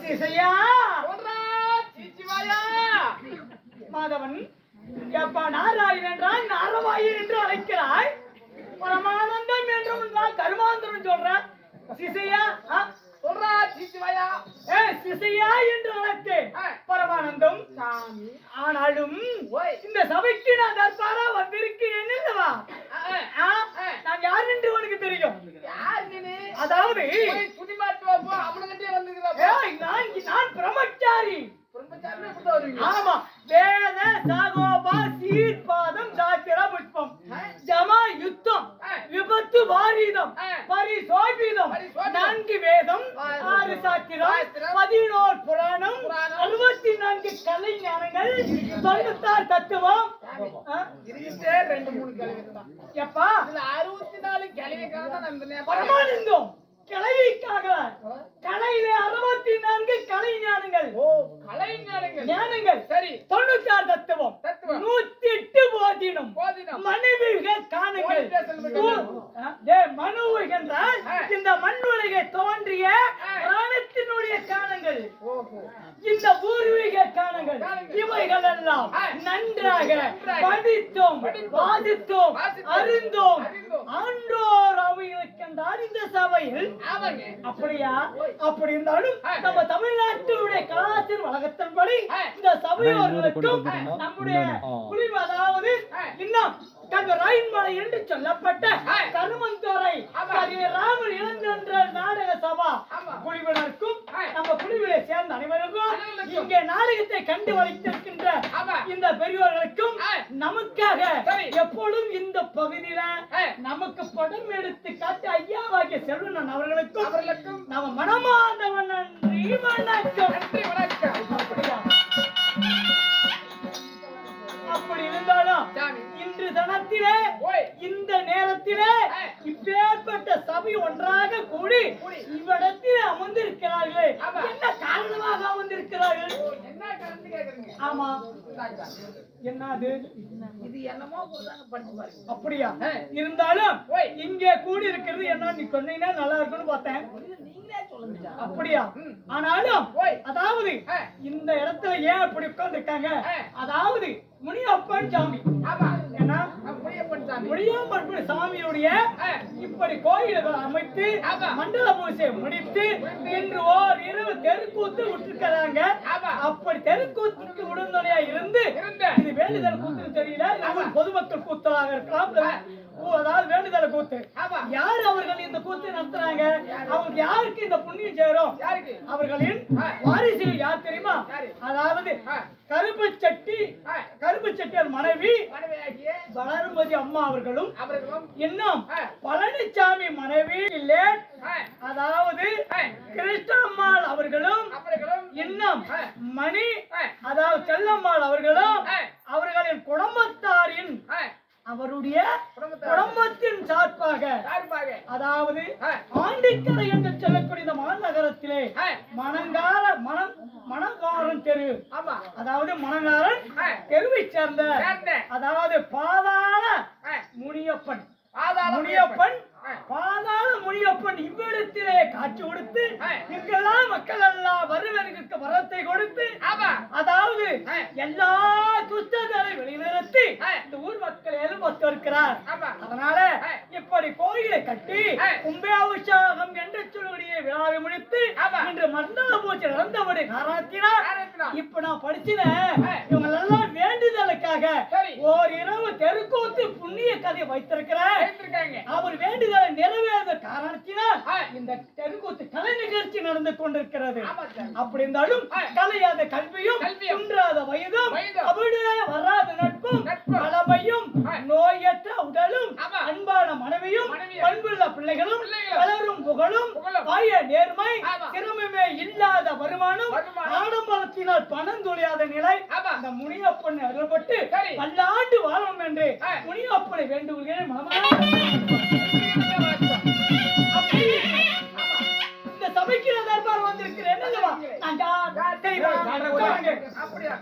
சிசையா? மாதவன் எப்பா நாராயணன் என்றால் நாரவாயன் என்று அழைக்கிறாய். பரமானந்தம் என்று நான் கருமாந்திரம் சொல்றேன் சிசையா? சொல்றா ஏ சிசையா என்று அழைத்தேன். பரமானந்தம் சாமி. ஆனாலும் இந்த சபைக்கு நான் தற்பாரா வந்திருக்கிறேன். ஆ? நான் யார் என்று உனக்கு தெரியும்? அதாவது நான் நான் பிரம்மச்சாரி. ஆமா. இருக்கிட்டே ரெண்டு மூணு கிழவி தான் எப்பா? இதுல அறுபத்தி நாலு கிழவிக்காக தான் பரமானந்தம் கிளவிக்காக கலையிலே அறுபத்தி நான்கு கலை ஞானங்கள். ஓ கலைஞர்கள் ஞானங்கள். சரி. தொண்ணூத்தாறு தத்துவம். தத்துவம். நூத்தி எட்டு போதினம். போதினம். மனைவிகள் காணுங்கள். ஓடிட்டே செல்லுங்கள். மனுவை என்றால் ஆ. இந்த மண் உலகை தோன்றிய ஆ. பிராணத்தினுடைய காணங்கள் ஓஹோ இந்த பூர்வீக காணங்கள் காணங்கள். இவைகள் எல்லாம். நன்றாக படித்தோம். வாதித்தோம் வாசித்தோம். அறிந்தோம். ஆன்றோர் அவைகளுக்கென்றால் இந்த சபையில் ஆமாங்க அப்படியா அப்படி இருந்தாலும். நம்ம தமிழ்நாட்டினுடைய கலாச்சார வழக்கத்தின்படி. இந்த சபையோர்களுக்கும்? நம்முடைய. குடிம அதாவது. இன்னும் கங்க ராயன்மலை என்று சொல்லப்பட்ட ஆ. கருமந்துறை ஆமா. கரி ராமர் இளந்தன்ற நாடக சபா ஆமா. குழுவினருக்கும் ஆ. நம்ம குழுவிலை சேர்ந்த அனைவருக்கும் அனைவருக்கும். இங்கே நாடகத்தை கண்டு வைத்திருக்கின்ற. இந்த பெரியோர்களுக்கும். நமக்காக. எப்பொழுதும் இந்த பகுதியில. நமக்கு படம் எடுத்து காட்டி ஐயாவாகிய செல்வனன் அவர்களுக்கும் அவர்களுக்கும் நம்ம மனமாதவன் நன்றி வணக்கம் நன்றி வணக்கம் அப்படியா? அப்படி இருந்தாலும் இன்று தனத்திலே இந்த நேரத்திலே. இப்பேற்பட்ட சபை ஒன்றாக கூடி. இவ்விடத்தில் அமர்ந்திருக்கிறார்களே. என்ன காரணமாக அமர்ந்திருக்கிறார்கள் என்ன கலந்து கேக்குறீங்க ஆமா. என்னது இது என்னமோ அப்படியா. இருந்தாலும். இங்கே கூடி இருக்கிறது என்ன நீ சொன்னீங்கன்னா நல்லா இருக்கும்னு பார்த்தேன் அப்படியா. ஆனாலும். அதாவது. இந்த இடத்துல ஏன் அப்படி உட்கார்ந்து இருக்காங்க. அதாவது முனியப்பன் சாமி ஆமா ஏன்னா முனியப்பன் சாமியுடைய. இப்படி கோயில்கள் அமைத்து. மண்டல பூஜை முடித்து இன்று ஓர் இரவு தெருக்கூத்து விட்டுருக்கிறாங்க. அப்படி தெருக்கூத்துக்கு உடனடியா இருந்து. இது வேண்டுதல் கூத்துன்னு தெரியல இது பொதுமக்கள் கூத்தலாக இருக்கலாம் அதாவது வேண்டுதல் கூத்து. யார் அவர்கள் இந்த கூத்து நடத்துறாங்க அவங்க யாருக்கு இந்த புண்ணியம் சேரும் அவர்களின் ஆ. வாரிசுகள் யார் தெரியுமா? அதாவது. கருப்பு சட்டி. கருப்பு செட்டியார் மனைவி வளர்மதி அம்மா அவர்களும் இன்னும். பழனிசாமி மனைவி ஆ. அதாவது. கிருஷ்ணம்மாள் அவர்களும் அவர்களும் இன்னும். மணி. அதாவது செல்லம்மாள் அவர்களும். அவர்களின் குடும்பத்தாரின். அவருடைய. குடும்பத்தின் சார்பாக அதாவது. ஆண்டிக்கரை என்று சொல்லக்கூடிய மாநகரத்திலே ஆ. அதாவது மணங்காரன் ஆ. தெருவை சேர்ந்த. அதாவது பாதாள. முனியப்பன் முனியப்பன். பாதாள முனியப்பன் இவ்விடத்திலே காட்சி கொடுத்து. இங்கெல்லாம் மக்கள் எல்லாம் வருவதற்கு வரத்தை கொடுத்து அதாவது. எல்லா துஷ்டங்களை வெளிநிறுத்தி. இந்த ஊர் மக்கள் எழுபத்து இருக்கிறார் அதனால. இப்படி கோயிலை கட்டி. கும்பாபிஷேகம் என்று சொல்லக்கூடிய விழாவை முடித்து. இன்று மண்டல பூஜை நடந்தபடி காரணத்தினால். இப்ப நான் படிச்சின ஆ. இவங்க எல்லாம் வேண்டுதலுக்காக. ஓர் இரவு தெருக்கூத்து புண்ணிய கதை வைத்திருக்கிறேன் அவர் வேண்டுதலை நிறைவேற காரணத்தினால் ஆ. இந்த தெருக்கூத்து கலை நிகழ்ச்சி நடந்து கொண்டிருக்கிறது. அப்படி இருந்தாலும். கலையாத கல்வியும். குன்றாத வயதும். கவிழ வராத நட்பும். பழமையும். நோயற்ற உடலும். அன்பான மனைவியும். பண்புள்ள பிள்ளைகளும். வளரும் புகழும். பாய நேர்மை. சிரமமே இல்லாத வருமானம். ஆடம்பரத்தினால் பணம் துளியாத நிலை. அந்த முனியப்பன் அருள்பட்டு. பல்லாண்டு வாழும் என்று. முனியப்பனை வேண்டுகிறேன் இந்த சபைக்கு தர்பார் வந்திருக்கிறேன். அப்படியா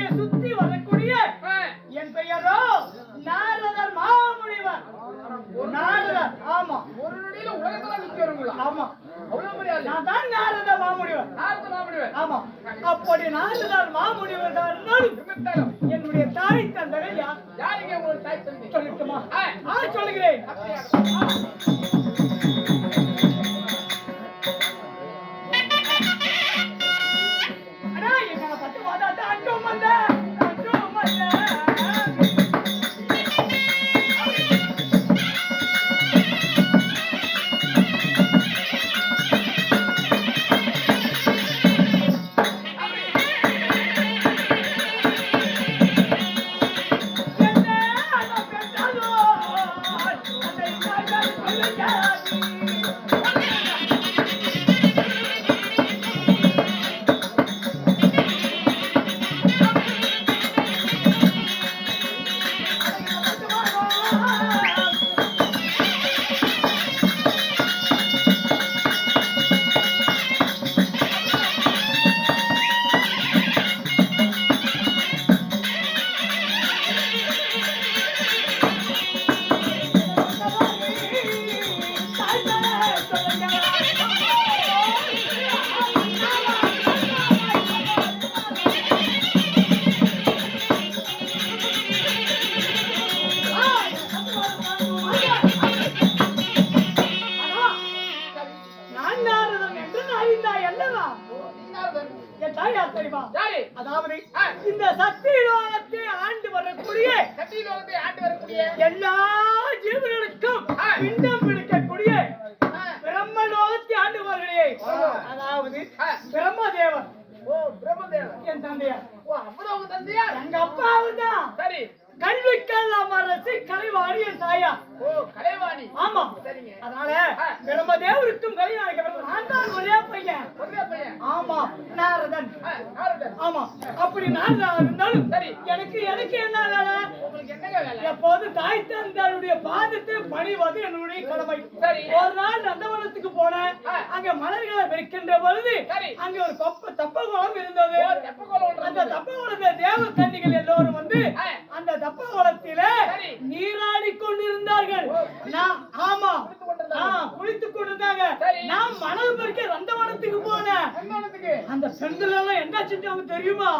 அப்படியே சுத்தி வரக்கூடிய என் பெயரோ நாரதர் மாமுனிவர். நாரதர் ஆமா. ஒரு நொடியில உலகத்துல நிக்க வருங்களா ஆமா. அவ்வளவு மரியாதை நான் தான் நாரத மாமுனிவர். நாரத மாமுனிவர் ஆமா. அப்படி நாரதர் மாமுனிவர் தான் என்னுடைய தாய் தந்தர்கள் யார்? யாருங்க உங்களுக்கு தாய் தந்தை? சொல்லட்டுமா? ஆ, ஆ சொல்லுகிறேன். அப்படியா? அதாவது. இந்த சக்தி லோகத்தை ஆண்டு வரக்கூடிய வந்து ஆண்டு வரக்கூடிய எல்லா ஜீவர்களுக்கும். பிண்டம் பிடிக்கக்கூடிய பிரம்மலோகத்தை ஆண்டு வருகிறே. அதாவது. பிரம்மதேவன் ஓ பிரம்மதேவன் என் தந்தையார் ஓ அவ்வளவு தந்தையார் எங்க அப்பாவும் தான் சரி கல்விக்கெல்லாம் அரசு கலைவாணி என் தாயா. ஓ கலைவாணி. ஆமா. சரிங்க. அதனால. பிரம்மதேவருக்கும் கலைவாணிக்கு நான் தான் ஒரே பையன். ஒரே பையன். ஆமா நாரதன். நாரதன். ஆமா. அப்படி நாரதன் இருந்தாலும் சரி. எனக்கு எனக்கு என்ன வேலை? உங்களுக்கு என்னங்க வேலை? எப்போது தாய் தந்தருடைய பாதத்தை பணிவது என்னுடைய கடமை. சரி. ஒரு நாள் நந்தவனத்துக்கு போனேன். அங்க மலர்களை வைக்கின்ற பொழுது. அங்க ஒரு கொப்ப தப்பகுளம் இருந்தது. ஓ தெப்பக்கோலம் அந்த தப்பகுளத்தை தேவ கன்னிகள் எல்லோரும் வந்து. அந்த தப்பகுளத்திலே சரி. நீராடி கொண்டிருந்தார்கள். நான் ஆமா குளித்துக் கொண்டிருந்தாங்க. நான் மணல் பறிக்க நந்தவனத்துக்கு போனேன் அந்த பெண்கள் எல்லாம் என்ன செஞ்சாங்க தெரியுமா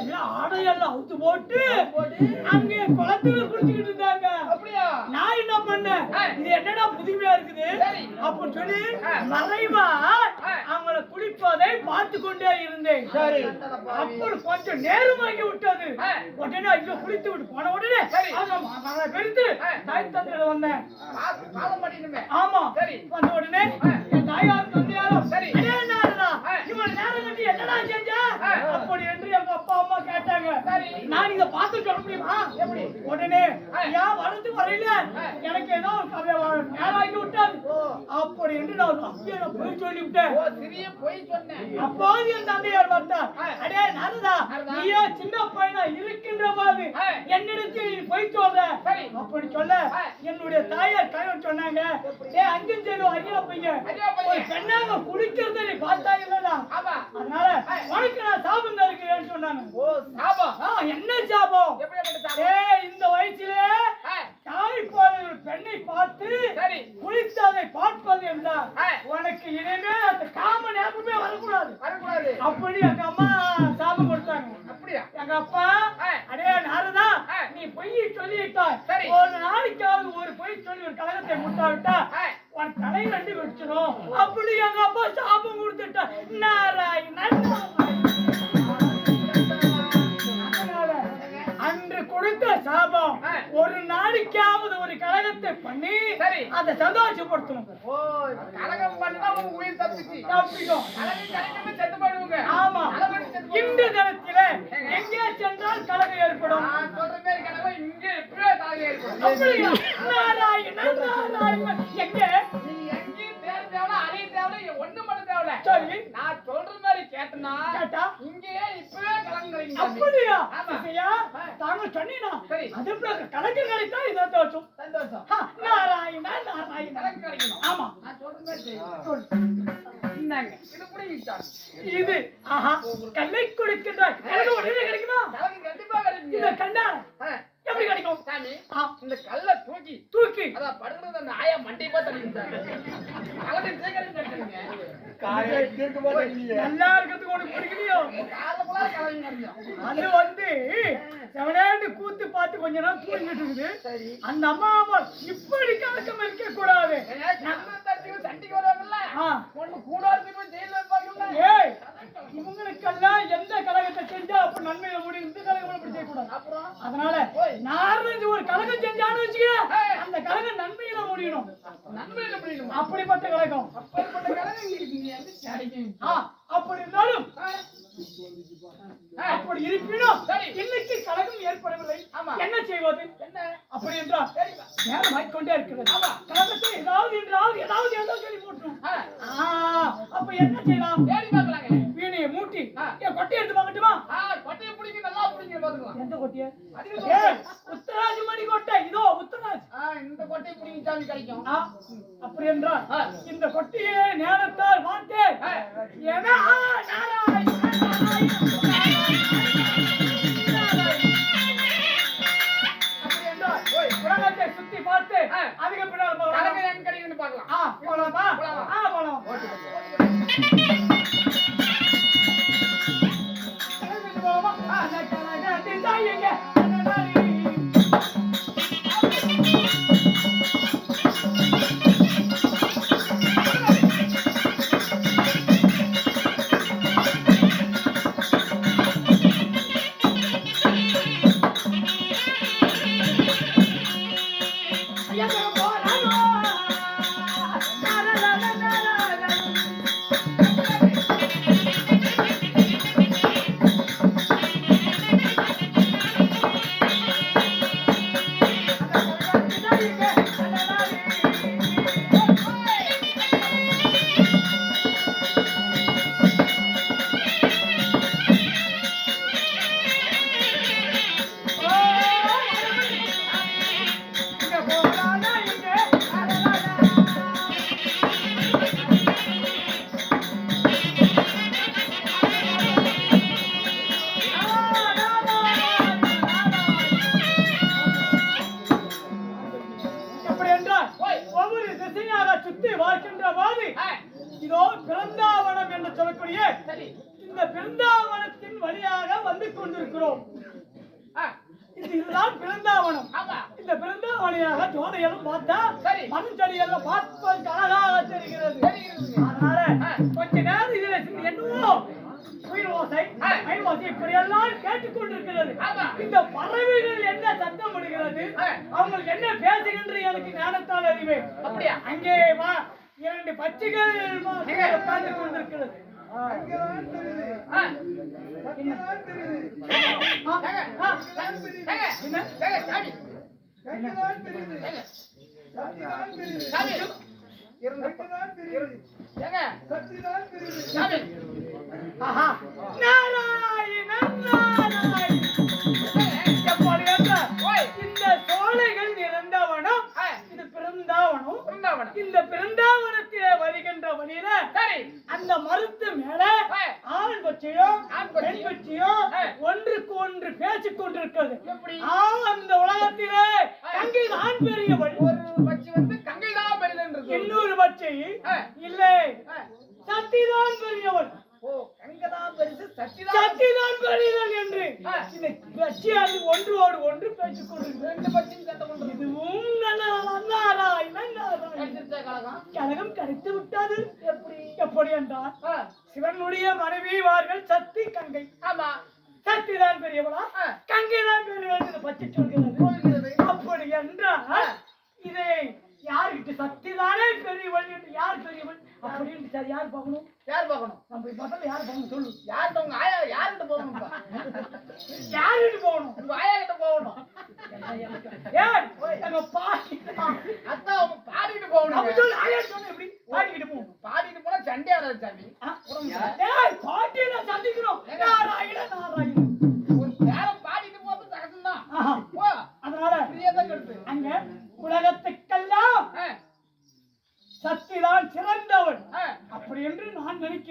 எல்லாம் ஆடையெல்லாம் அவுத்து போட்டு அங்கே குளத்துல குளிச்சுக்கிட்டு இருந்தாங்க நான் என்ன பண்ணேன். இது என்னடா புதுமையா இருக்குது. அப்படின்னு சொல்லி. மறைவா குளிப்பதை பார்த்து கொண்டே இருந்தேன் சரி. அப்போ கொஞ்சம் நேரமாகி விட்டது. உடனே ஐயோ குளித்து விட்டு போன உடனே பெருத்து. தாய் தந்தையில வந்தேன் ஆமா சரி. வந்த உடனே. என் தாயாரும் தந்தையாரும் சரி. "அடே நாரதா, ஆ. இவன் நேரம் கட்டி என்னடா செஞ்ச ஆ. அப்படி என்று எங்க அப்பா அம்மா கேட்டாங்க. நான் இத பார்த்து சொல்ல முடியுமா எப்படி? உடனே. ஏன் வரது வரையில. எனக்கு ஏதோ ஒரு கதை வ- நேரம் ஆகி விட்டது ஓ அப்படி என்று நான் அப்படியே நான் போய் சொல்லி விட்டேன் அப்போது என் தந்தையார் பார்த்தார். அடே நாரதா நாரதா. நீயோ சின்ன பையனா இருக்கின்ற ஆ. என்னிடத்தில் போய் சொல்ற. அப்படி சொல்ல. என்னுடைய தாயார் கணவன் சொன்னாங்க ஏ அங்கும் சரி ஐயா பையன். ஒரு பெண்ணாக குளிக்கிறத நீ பார்த்தா இல்லடா. அதனால. உனக்கு நான் சாபம் தருகிறேன்னு சொன்னாங்க. ஓ சாபம். என்ன சாபம்? ஏ இந்த வயசுல தாய் போல ஒரு பெண்ணை பார்த்து சரி. குளித்து அதை பார்ப்பது என்றால். உனக்கு இனிமே அந்த காம ஞாபகமே வரக்கூடாது. வரக்கூடாது. அப்படி எங்க அம்மா சாபம் கொடுத்தாங்க. அப்படியா? எங்க அப்பா. அடே நாரதா. நீ பொய் சொல்லிட்டாய் சரி. ஒரு நாளைக்காவது ஒரு பொய் சொல்லி ஒரு கழகத்தை முட்டாவிட்டா. உன் தலை ரெண்டு வெடிச்சிடும் அப்படி எங்க அப்பா சாபம் கொடுத்துட்டா நாராயணன் நாளைக்காவது ஒரு கழகத்தை பண்ணி. அதை சந்தோஷப்படுத்தணும் ஓ கலகம் பண்ணா உங்க உயிர் தப்பிச்சு தப்பிக்கும் செத்து போயிடுவோங்க ஆமா இந்த தினத்தில எங்கே சென்றால் கலகம் ஏற்படும் நான் சொல்ற மாதிரி கலகம் இங்க எப்படியோ கலகம் ஏற்படும் அப்படியா? நாராயணன், நாராயணன். எங்க? நீ எங்கேயும் தேவையில்ல அலையும் தேவையில்ல ஒண்ணும் பண்ண தேவையில்ல சரி. நான் சொல்ற மாதிரி கேட்டனா கேட்டா? இங்கேயே இப்பவே அப்படியா? ஐயா, ஆ. தாங்க சொன்னீனா? சரி. அது எப்படி கலக்கம் கிடைத்தா இது சந்தோஷம். சந்தோஷம் கிடைக்கணும் ஆமா. நான். இந்தாங்க, இது. இது ஆஹா கல்லை உடனே கிடைக்குமா கலக்கு கண்டிப்பா. இத கண்டா ஆ, எப்படி கிடைக்கும் சாமி, இந்த கல்லை தூக்கி தூக்கி அதான் படுக்கிறது அந்த ஆயா மண்டையை பார்த்து அடிக்கிட்டாங்க. கலக்கு சீக்கிரம் கட்டுங்க. நல்லா இருக்கிறதுக்கு உனக்கு பிடிக்கலையோ காலை. அது வந்து செவனேண்டு கூத்து பார்த்து கொஞ்ச நேரம் தூங்கிட்டு இருக்குது. அந்த அம்மா அம்மா இப்படி கலக்கம் இருக்க கூடாது சண்டைக்கு வருவாங்கல்ல? ஆ. ஒண்ணு கூட இருந்து போய் ஜெயில வைப்பாங்கல்ல? ஏய் இவங்களுக்கெல்லாம் எந்த கழகத்தை செஞ்சா அப்ப நன்மையில முடியும் இந்த கழகம் இப்படி செய்யக்கூடாது. அதனால. நார்மலி ஒரு கழகம் செஞ்சான்னு வச்சுக்க அந்த கழகம் நன்மையில முடியணும். நன்மையில முடியணுமா? அப்படிப்பட்ட கழகம். அப்படிப்பட்ட ஆ, அப்படி இருந்தாலும் அப்படி இருப்பினும் சரி. இன்னைக்கு கழகம் ஏற்படவில்லை. ஆமா. என்ன செய்வது? என்ன? அப்படி என்றால். நேரம் ஆயிக்கொண்டே இருக்கிறது. ஆமா. கழகத்தை ஏதாவது என்றாவது ஏதாவது ஏதோ சொல்லி ஆ, அப்ப என்ன செய்யலாம்? வீணையை மூட்டி. என் கொட்டை எடுத்து பார்க்கட்டுமா? கொட்டையை பிடிங்க நல்லா பிடிங்க பாத்துக்கலாம் எந்த கொட்டிய? உத்தராஜ் மணி கொட்டை. இதோ உத்தராஜ். இந்த கொட்டையை பிடிங்க சாமி கிடைக்கும் அப்படி என்றால். இந்த கொட்டியை நேரத்தால் மாட்டேன். ஏன்னா நாராயண, அதுக்கு பின்னால் எனக்கு ஞானத்தால் அறிவே அப்படியா? அங்கே வா. இரண்டு பச்சைகள்? உட்கார்ந்து கொண்டிருக்கிறது. ஆ, என்ன? பிருந்தாவனம் பிருந்தாவனம். இந்த பிருந்தாவனத்திலே வருகின்ற வழியில சரி, அந்த மருத்து மேல. ஆண் பட்சியும். பெண் பட்சியும். ஒன்றுக்கு ஒன்று பேசிக் கொண்டிருக்கிறது அந்த உலகத்திலே கங்கை தான் பெரியவள் ஒரு பட்சி வந்து கங்கைதான் பெரியதுன்றது. இன்னொரு பட்சி ஆ. இல்லை ஆ, சத்திதான் பெரியவள் ஓ, கங்கைதான் பெருசு, சக்திதான் சத்திதான் பெரியவள் என்று ஆ. இந்த கட்சியானது ஒன்றோடு ஒன்று பேசிக் கொண்டிருக்கிறது ரெண்டு பட்சியும் சண்டை பண்றது. இதுவும் நல்ல நாராயணன் நாராயணன் கடிச்சிருச்சா கலகம்? கழகம் கரைத்து விட்டது. எப்படி? எப்படி என்றால் சிவனுடைய மனைவிவார்கள் சக்தி கங்கை. ஆமா, சக்தி தான் பெரியவளா. கங்கை தான் பெரியவள் பற்றி சொல்கிறது. அப்படி என்றால் இதை யார்கிட்ட சக்தி தானே பெரியவள் என்று யார் பெரியவள் அப்படின்னு யார் பார்க்கணும்?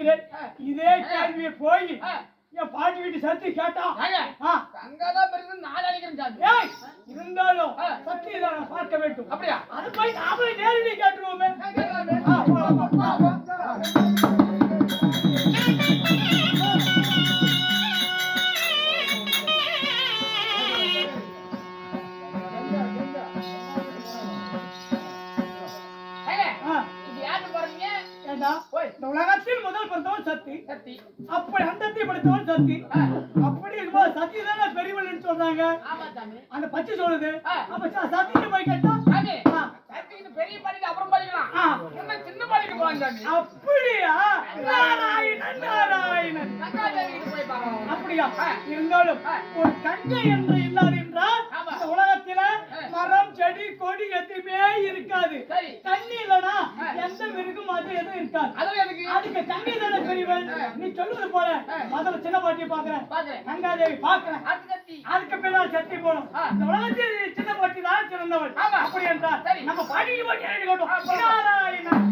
கேட்கிறேன் இதே கேள்வியை போய் என் பாட்டி வீட்டு சத்து கேட்டா. அங்கதான் பெருசு நான் அடிக்கிறேன் இருந்தாலும் சத்தியதான் பார்க்க வேண்டும். அப்படியா? அது போய் நாமளே நேரடி கேட்டுருவோமே. உலகத்தில் முதல் பிறந்தவன் சக்தி. சத்தி அப்படி அந்தத்தை படைத்தவன் சக்தி. ஆ, அப்படி இருக்கும்போது சக்தி தானே பெரியவள்னு சொல்றாங்க. அந்த பச்சை சொல்லுது. அப்ப ச- சக்தியை போய் கேட்டா பெரிய பாடிட்டு அப்புறம் படிக்கலாம் சின்ன போலாம் சாமி. அப்படியா? நாராயணன் நாராயணன். போய் அப்படியா. இருந்தாலும். ஒரு கங்கை என்று இல்லாது என்றால். இந்த உலகத்தில. மரம் செடி கொடி எதுவுமே இருக்காது தண்ணி இல்லனா. எந்த மிருகம் அது எதுவும் இருக்காது அதுக்கு கங்கை தானே பெரியவன். நீ சொல்லுவது போல. முதல்ல சின்ன பாட்டியை பாக்குறேன் கங்காதேவி பாக்குறேன் அதுக்கு பின்னால் சக்தி போடும். இந்த உலகத்தில் சின்ன பாட்டி தான் சிறந்தவள். அப்படி என்றால். நம்ம பாட்டிக்கு. நாராயணன் நாராயணன்.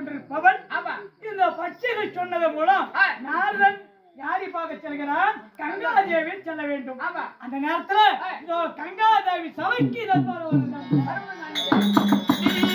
கொண்டிருப்பவன். இந்த பச்சையை சொன்னது மூலம் நாரதன் யாரை பார்க்க கங்கா கங்காதேவி செல்ல வேண்டும். அந்த நேரத்துல கங்காதேவி சபைக்கு இதை